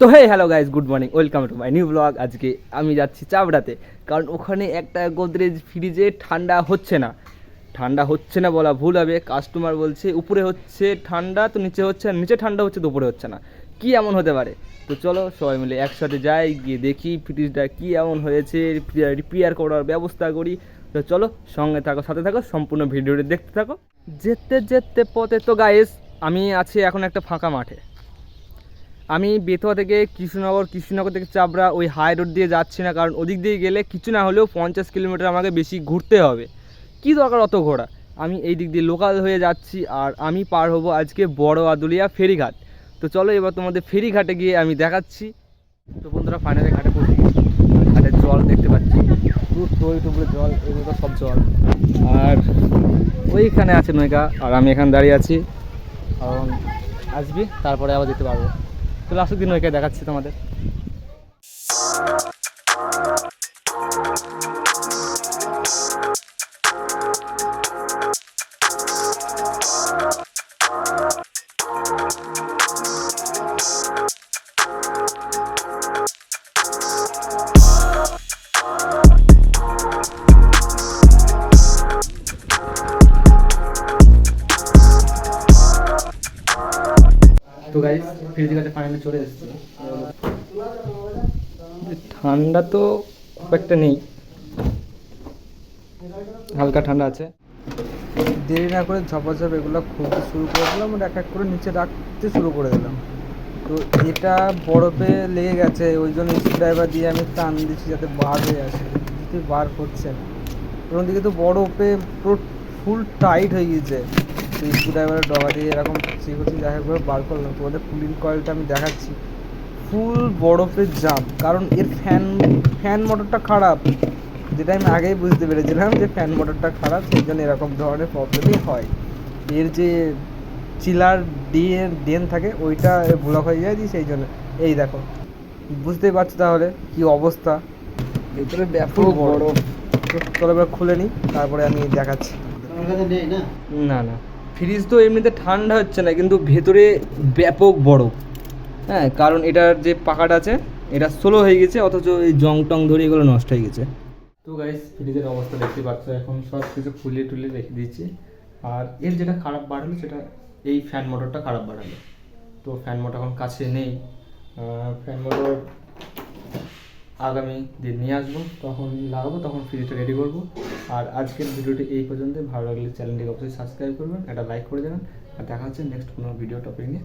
তো hey hello guys good morning welcome to my new blog আজকে আমি যাচ্ছি চাবড়াতে, কারণ ওখানে একটা গোদরেজ ফ্রিজে ঠান্ডা হচ্ছে না। ঠান্ডা হচ্ছে না বলা ভুল হবে কাস্টমার বলছে উপরে হচ্ছে ঠান্ডা, তো নিচে হচ্ছে নিচে ঠান্ডা হচ্ছে তো উপরে হচ্ছে না। কি এমন হতে পারে? তো চলো সবাই মিলে একসাথে যাই, গিয়ে দেখি ফ্রিজটা কি এমন হয়েছে রিপেয়ার করার ব্যবস্থা করি। তো চলো সঙ্গে থাকো, সাথে থাকো, সম্পূর্ণ ভিডিওটি দেখতে থাকো। যেতে যেতে পথে তো গাইস আমি আছি এখন একটা ফাঁকা মাঠে। আমি বেতুয়া থেকে কৃষ্ণনগর কৃষ্ণনগর থেকে চাবড়া ওই হাই রোড দিয়ে যাচ্ছি না, কারণ ওদিক দিয়ে গেলে কিছু না হলেও পঞ্চাশ কিলোমিটার আমাকে বেশি ঘুরতে হবে। কী দরকার অত ঘোরা? আমি এই দিক দিয়ে লোকাল হয়ে যাচ্ছি আর আমি পার হব আজকে বড় আদুলিয়া ফেরিঘাট। তো চলো এবার তোমাদের ফেরিঘাটে গিয়ে আমি দেখাচ্ছি। তো বন্ধুরা ফাইনালি ঘাটে পড়ছি ঘাটের জল দেখতে পাচ্ছি। জল, এগুলো সব জল। আর ওইখানে আছে নৌকা, আর আমি এখানে দাঁড়িয়ে আছি। কারণ আসবি তারপরে আবার যেতে পারব। তো আসুক দিন ওইকে দেখাচ্ছি তোমাদের। তো গাইস ফ্রিজের কাছে ফাইনালি চলে এসেছি। ঠান্ডা তো খুব একটা নেই। হালকা ঠান্ডা আছে। দেরি না করে ঝপাঝপ এগুলো খুলতে শুরু করে দিলাম আর এক এক করে নিচে রাখতে শুরু করে দিলাম। তো এটা বরফে লেগে গেছে ওই জন্য স্ক্রুড্রাইভার দিয়ে আমি টান দিচ্ছি যাতে বার হয়ে আসে কিছুতেই বার করছে। না এবং দিকে তো বরফে পুরো ফুল টাইট হয়ে গিয়েছে। তো স্ক্রুড্রাইভারের ডগা দিয়ে এরকম চেক করছি দেখা করে বার করলাম। তোমাদের কুলিং কয়েলটা আমি দেখাচ্ছি। ফুল বরফের জাম কারণ এর ফ্যান ফ্যান মোটরটা খারাপ। যেটা আমি আগেই বুঝতে পেরেছিলাম যে ফ্যান মোটরটা খারাপ সেই জন্য এরকম ধরনের প্রবলেমই হয়। এর যে চিলার ডিয়ের ডেন থাকে ওইটা ব্লক হয়ে যায় সেই জন্য। এই দেখো বুঝতেই পারছ তাহলে কি অবস্থা? ভেতরে ব্যাপক বড় চলো এবার খুলে নিই তারপরে আমি দেখাচ্ছি। না না। ফ্রিজ তো এমনিতে ঠান্ডা হচ্ছে না, কিন্তু ভেতরে ব্যাপক বড় হ্যাঁ কারণ এটার যে পাকাটা আছে, এটা স্লো হয়ে গেছে, অথচ এই জং টং ধরে এগুলো নষ্ট হয়ে গেছে। তো গাইস ফ্রিজের অবস্থা দেখতে পাচ্ছ, এখন সব কিছু খুলে টুলে রেখে দিয়েছি। আর এর যেটা খারাপ বাড়ালো সেটা এই ফ্যান মোটরটা খারাপ বাড়ালো তো ফ্যান মোটর এখন কাছে নেই। ফ্যান মোটর আগামী দিন নিয়ে আসব, তখন লাগাবো, তখন ফ্রিজটা রেডি করব। আর আজকের ভিডিওটি এই পর্যন্ত ভালো লাগলে চ্যানেলটিকে অবশ্যই সাবস্ক্রাইব করবেন, একটা লাইক করে দেবেন, আর দেখা হচ্ছে নেক্সট কোনো ভিডিও টপিক নিয়ে।